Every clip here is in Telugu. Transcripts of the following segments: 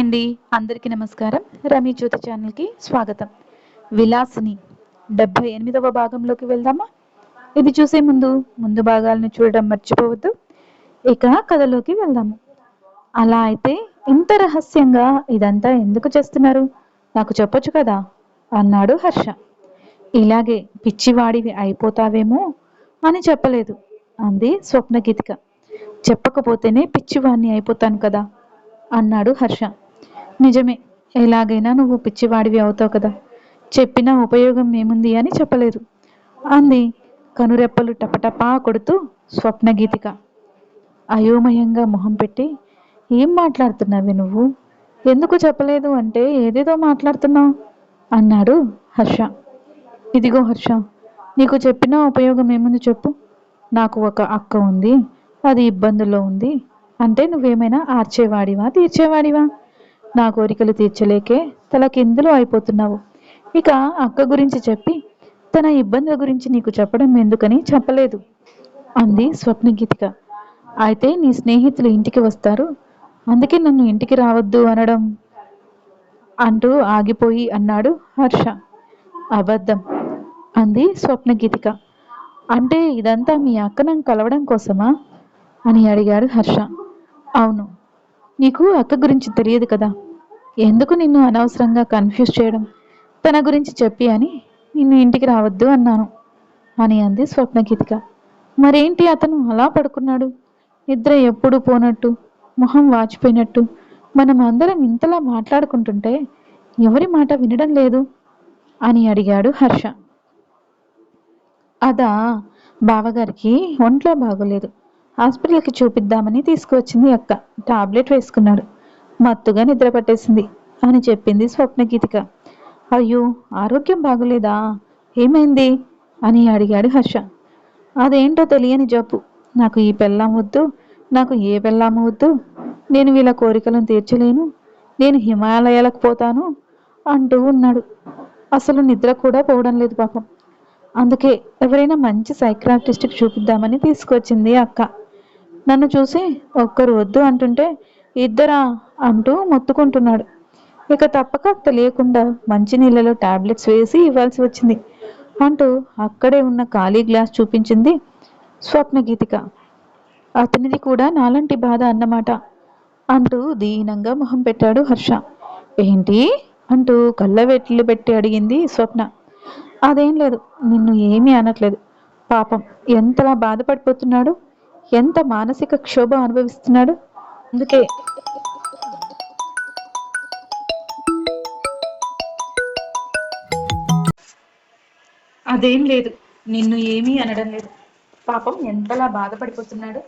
హాయ్ అండి. అందరికీ నమస్కారం. రమీ జ్యోతి ఛానల్కి స్వాగతం. విలాసిని డెబ్భై ఎనిమిదవ భాగంలోకి వెళ్దామా? ఇది చూసే ముందు ముందు భాగాలను చూడడం మర్చిపోవద్దు. ఇక కథలోకి వెళ్దాము. అలా అయితే ఇంత రహస్యంగా ఇదంతా ఎందుకు చేస్తున్నారు? నాకు చెప్పొచ్చు కదా అన్నాడు హర్ష. ఇలాగే పిచ్చివాడివి అయిపోతావేమో అని చెప్పలేదు అంది స్వప్నగీతిక. చెప్పకపోతేనే పిచ్చివాణ్ణి అయిపోతాను కదా అన్నాడు హర్ష. నిజమే. ఎలాగైనా నువ్వు పిచ్చివాడివి అవుతావు కదా. చెప్పినా ఉపయోగం ఏముంది అని చెప్పలేదు. అంది కనురెప్పలు టపటపా కొడుతూ స్వప్నగీతిక. అయోమయంగా మొహం పెట్టి ఏం మాట్లాడుతున్నావే నువ్వు? ఎందుకు చెప్పలేదు అంటే ఏదేదో మాట్లాడుతున్నావు? అన్నాడు హర్ష. ఇదిగో హర్ష నీకు చెప్పినా ఉపయోగం ఏముంది చెప్పు. నాకు ఒక అక్క ఉంది అది ఇబ్బందుల్లో ఉంది. అంటే నువ్వేమైనా ఆర్చేవాడివా తీర్చేవాడివా? నా కోరికలు తీర్చలేకే తల కిందులు అయిపోతున్నావు. ఇక అక్క గురించి చెప్పి తన ఇబ్బందుల గురించి నీకు చెప్పడం ఎందుకని చెప్పలేదు అంది స్వప్నగీతిక. అయితే నీ స్నేహితులు ఇంటికి వస్తారు అందుకే నన్ను ఇంటికి రావద్దు అనడం అంటూ ఆగిపోయి అన్నాడు హర్ష. అబద్ధం అంది స్వప్నగీతిక. అంటే ఇదంతా మీ అక్కనం కలవడం కోసమా? అని అడిగాడు హర్ష. అవును నీకు అక్క గురించి తెలియదు కదా. ఎందుకు నిన్ను అనవసరంగా కన్ఫ్యూజ్ చేయడం? తన గురించి చెప్పి అని నిన్ను ఇంటికి రావద్దు అన్నాను. అని అంది స్వప్నగీతిక. మరేంటి అతను అలా పడుకున్నాడు? నిద్ర ఎప్పుడు పోనట్టు మొహం వాచిపోయినట్టు మనం అందరం ఇంతలా మాట్లాడుకుంటుంటే ఎవరి మాట వినడం లేదు? అని అడిగాడు హర్ష. అదా బావగారికి ఒంట్లో బాగోలేదు. హాస్పిటల్కి చూపిద్దామని తీసుకువచ్చింది అక్క. టాబ్లెట్ వేసుకున్నాడు. మత్తుగా నిద్ర పట్టేసింది అని చెప్పింది స్వప్నగీతిక. అయ్యో ఆరోగ్యం బాగలేదా? ఏమైంది? అని అడిగాడు హర్ష. అదేంటో తెలియని జబ్బు. నాకు ఈ పెళ్ళాం వద్దు నాకు ఏ పెళ్ళాం వద్దు. నేను వీళ్ళ కోరికలను తీర్చలేను. నేను హిమాలయాలకు పోతాను అంటూ ఉన్నాడు. అసలు నిద్ర కూడా పోవడం లేదు పాపం. అందుకే ఎవరైనా మంచి సైక్రాటిస్ట్కి చూపిద్దామని తీసుకొచ్చింది అక్క. నన్ను చూసి ఒక్కరు వద్దు అంటుంటే ఇద్దరా అంటూ మొత్తుకుంటున్నాడు. ఇక తప్పక తెలియకుండా మంచినీళ్ళలో టాబ్లెట్స్ వేసి ఇవ్వాల్సి వచ్చింది అంటూ అక్కడే ఉన్న ఖాళీ గ్లాస్ చూపించింది స్వప్నగీతిక. అతనిది కూడా నాలంటి బాధ అన్నమాట అంటూ దీనంగా మొహం పెట్టాడు హర్ష. ఏంటి? అంటూ కళ్ళవెట్లు పెట్టి అడిగింది స్వప్న. అదేం లేదు నిన్ను ఏమీ అనట్లేదు. పాపం ఎంతలా బాధపడిపోతున్నాడు? ఎంత మానసిక క్షోభ అనుభవిస్తున్నాడు? అందుకే అదేం లేదు. నిన్ను ఏమీ అనడం లేదు. పాపం ఎంతలా బాధపడిపోతున్నాడు?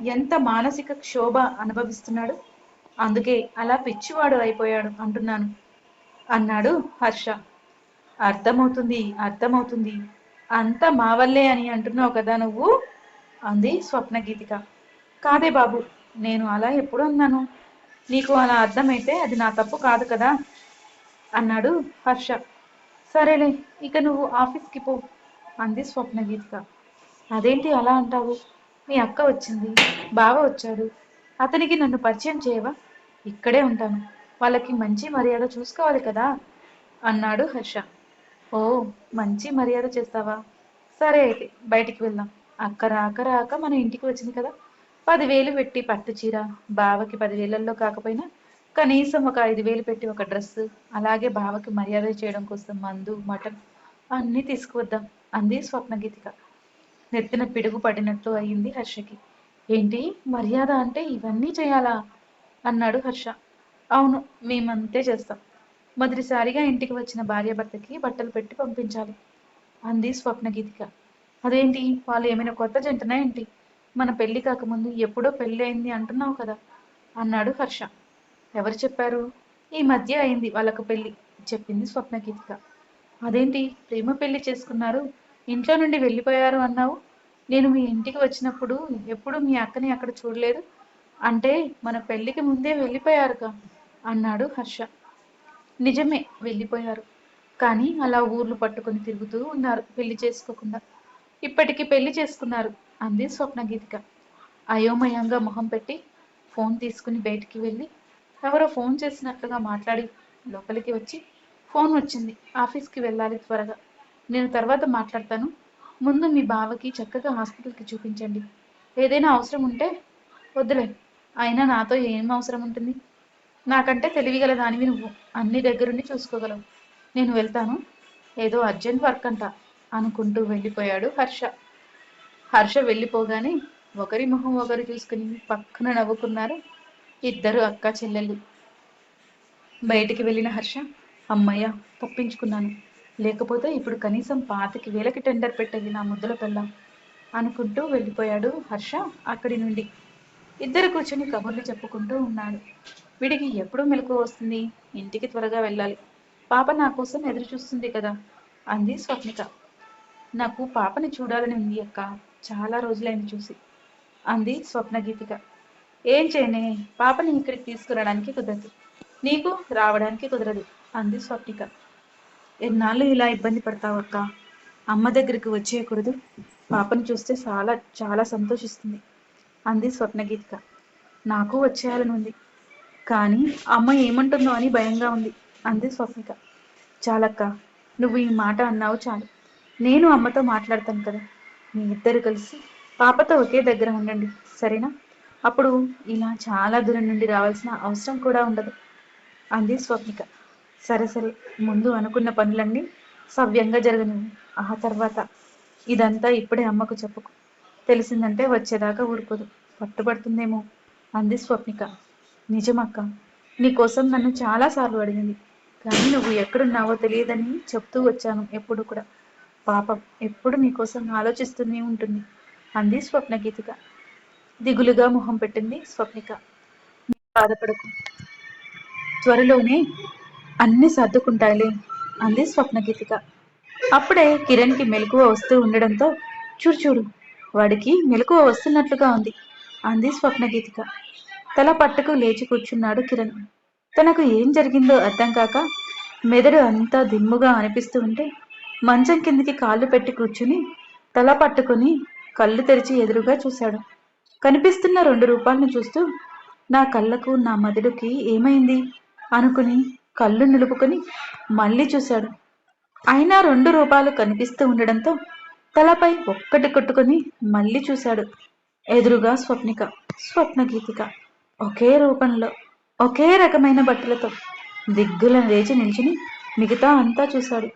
ఎంత మానసిక క్షోభ అనుభవిస్తున్నాడు? అందుకే అలా పిచ్చివాడు అయిపోయాడు అంటున్నాను. అన్నాడు హర్ష. అర్థమవుతుంది అర్థమవుతుంది. అంత మా వల్లే అని అంటున్నావు కదా నువ్వు? అంది స్వప్న గీతిక కాదే బాబు నేను అలా ఎప్పుడు అన్నాను? నీకు అలా అర్థమైతే అది నా తప్పు కాదు కదా? అన్నాడు హర్ష. సరేలే ఇక నువ్వు ఆఫీస్కి పో అంది స్వప్న గీతిక అదేంటి అలా అంటావు? మీ అక్క వచ్చింది బావ వచ్చాడు. అతనికి నన్ను పరిచయం చేయవా? ఇక్కడే ఉంటాను. వాళ్ళకి మంచి మర్యాద చూసుకోవాలి కదా? అన్నాడు హర్ష. ఓ మంచి మర్యాద చేస్తావా? సరే అయితే బయటికి వెళ్దాం. అక్క రాక రాక మన ఇంటికి వచ్చింది కదా. పదివేలు పెట్టి పట్టు చీర బావకి పదివేలల్లో కాకపోయినా కనీసం ఒక ఐదు వేలు పెట్టి ఒక డ్రెస్ అలాగే బావకి మర్యాద చేయడం కోసం మందు మటన్ అన్నీ తీసుకువద్దాం అంది స్వప్నగీతిక. నెత్తిన పిడుగు పడినట్లు అయింది హర్షకి. ఏంటి? మర్యాద అంటే ఇవన్నీ చేయాలా? అన్నాడు హర్ష. అవును మేమంతే చేస్తాం. మొదటిసారిగా ఇంటికి వచ్చిన భార్యాభర్తకి బట్టలు పెట్టి పంపించాలి అంది స్వప్నగీతిక. అదేంటి? వాళ్ళు ఏమైనా కొత్త జంటనా ఏంటి? మన పెళ్ళి కాకముందు ఎప్పుడో పెళ్ళి అయింది అంటున్నావు కదా? అన్నాడు హర్ష. ఎవరు చెప్పారు? ఈ మధ్య అయింది వాళ్ళకు పెళ్ళి చెప్పింది స్వప్నగీతిక. అదేంటి? ప్రేమ పెళ్ళి చేసుకున్నారు. ఇంట్లో నుండి వెళ్ళిపోయారు అన్నావు. నేను మీ ఇంటికి వచ్చినప్పుడు ఎప్పుడు మీ అక్కని అక్కడ చూడలేదు. అంటే మన పెళ్ళికి ముందే వెళ్ళిపోయారుగా అన్నాడు హర్ష. నిజమే వెళ్ళిపోయారు. కానీ అలా ఊర్లు పట్టుకొని తిరుగుతూ ఉన్నారు పెళ్ళి చేసుకోకుండా. ఇప్పటికి పెళ్ళి చేసుకున్నారు అంది స్వప్నగీతిక. అయోమయంగా మొహం పెట్టి ఫోన్ తీసుకుని బయటికి వెళ్ళి ఎవరో ఫోన్ చేసినట్లుగా మాట్లాడి లోపలికి వచ్చి ఫోన్ వచ్చింది. ఆఫీస్కి వెళ్ళాలి త్వరగా. నేను తర్వాత మాట్లాడతాను. ముందు మీ బావకి చక్కగా హాస్పిటల్కి చూపించండి. ఏదైనా అవసరం ఉంటే వద్దులే. అయినా నాతో ఏం అవసరం ఉంటుంది? నాకంటే తెలివిగల దానివి నువ్వు. అన్ని దగ్గరుండి చూసుకోగలవు. నేను వెళ్తాను. ఏదో అర్జెంట్ వర్క్ అంట. అనుకుంటూ వెళ్ళిపోయాడు హర్ష. హర్ష వెళ్ళిపోగానే ఒకరి మొహం ఒకరు చూసుకుని పక్కన నవ్వుకున్నారు ఇద్దరు అక్క చెల్లెళ్ళు. బయటికి వెళ్ళిన హర్ష అమ్మయ్య తప్పించుకున్నాను. లేకపోతే ఇప్పుడు కనీసం పాతికి వేలకి టెండర్ పెట్టేది నా ముద్దుల పెళ్ళం అనుకుంటూ వెళ్ళిపోయాడు హర్ష అక్కడి నుండి. ఇద్దరు కూర్చొని కబుర్లు చెప్పుకుంటూ ఉన్నాడు వీడికి ఎప్పుడు మెలకు వస్తుంది. ఇంటికి త్వరగా వెళ్ళాలి. పాప నా కోసం ఎదురు చూస్తుంది కదా అంది స్వప్నిక. నాకు పాపని చూడాలని ఉంది అక్క. చాలా రోజులైంది చూసి. అంది స్వప్న గీతిక ఏం చేయనే పాపని ఇక్కడికి తీసుకురావడానికి కుదరదు. నీకు రావడానికి కుదరదు అంది స్వప్నిక. ఎన్నాళ్ళు ఇలా ఇబ్బంది పడతావు అక్క? అమ్మ దగ్గరికి వచ్చేయకూడదు. పాపను చూస్తే చాలా చాలా సంతోషిస్తుంది అంది స్వప్నగీతిక. నాకు వచ్చేయాలని ఉంది. కానీ అమ్మ ఏమంటుందో అని భయంగా ఉంది అంది స్వప్నిక. చాలక్క నువ్వు ఈ మాట అన్నావు చాలు. నేను అమ్మతో మాట్లాడతాను కదా. మీ ఇద్దరు కలిసి పాపతో ఒకే దగ్గర ఉండండి సరేనా? అప్పుడు ఇలా చాలా దూరం నుండి రావాల్సిన అవసరం కూడా ఉండదు. అంది స్వప్నిక. సరే సరే. ముందు అనుకున్న పనులన్నీ సవ్యంగా జరగను. ఆ తర్వాత ఇదంతా ఇప్పుడే అమ్మకు చెప్పుకు. తెలిసిందంటే వచ్చేదాకా ఊరుకోదు. పట్టుబడుతుందేమో అంది స్వప్నిక. నిజమక్క నీకోసం నన్ను చాలాసార్లు అడిగింది. కానీ నువ్వు ఎక్కడున్నావో తెలియదని చెప్తూ వచ్చాను ఎప్పుడు కూడా. పాపం ఎప్పుడు నీకోసం ఆలోచిస్తూనే ఉంటుంది. అంది స్వప్న గీతిక దిగులుగా మొహం పెట్టింది స్వప్నిక. బాధపడకు త్వరలోనే అన్ని సర్దుకుంటాయిలే అంది స్వప్న గీతిక అప్పుడే కిరణ్కి మెలకువ వస్తూ ఉండడంతో చూడు చూడు వాడికి మెలకువ వస్తున్నట్లుగా ఉంది అంది స్వప్న గీతిక తల పట్టుకు లేచి కూర్చున్నాడు కిరణ్. తనకు ఏం జరిగిందో అర్థం కాక మెదడు అంతా దిమ్ముగా అనిపిస్తూ ఉంటే మంచం కిందికి కాళ్ళు పెట్టి కూర్చుని తల పట్టుకుని కళ్ళు తెరిచి ఎదురుగా చూశాడు. కనిపిస్తున్న రెండు రూపాలను చూస్తూ నా కళ్ళకు నా మదుడుకి ఏమైంది? అనుకుని కళ్ళు నిలుపుకొని మళ్ళీ చూశాడు. అయినా రెండు రూపాలు కనిపిస్తూ ఉండడంతో తలపై ఒక్కటి కొట్టుకొని మళ్ళీ చూశాడు. ఎదురుగా స్వప్నిక స్వప్న గీతిక ఒకే రూపంలో ఒకే రకమైన బట్టలతో దిగ్గులను లేచి నిల్చుని మిగతా అంతా చూశాడు.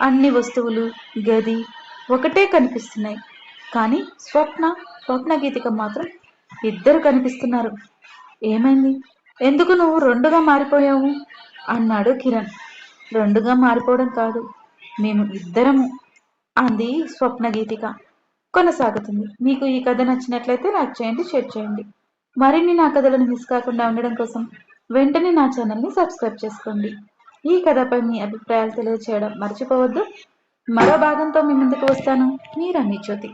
అన్ని వస్తువులు గది ఒకటే కనిపిస్తున్నాయి. కానీ స్వప్న స్వప్న గీతిక మాత్రం ఇద్దరు కనిపిస్తున్నారు. ఏమైంది? ఎందుకు నువ్వు రెండుగా మారిపోయావు? అన్నాడు కిరణ్. రెండుగా మారిపోవడం కాదు మేము ఇద్దరము అంది స్వప్న గీతిక. కొనసాగుతుంది. మీకు ఈ కథ నచ్చినట్లయితే లైక్ చేయండి షేర్ చేయండి. మరిన్ని నా కథలను మిస్ కాకుండా ఉండడం కోసం వెంటనే నా ఛానల్ని సబ్స్క్రైబ్ చేసుకోండి. ఈ కథపై మీ అభిప్రాయాలు తెలియజేయడం మర్చిపోవద్దు. మరో భాగంతో మీ ముందుకు వస్తాను. మీ రమ్మి జ్యోతి.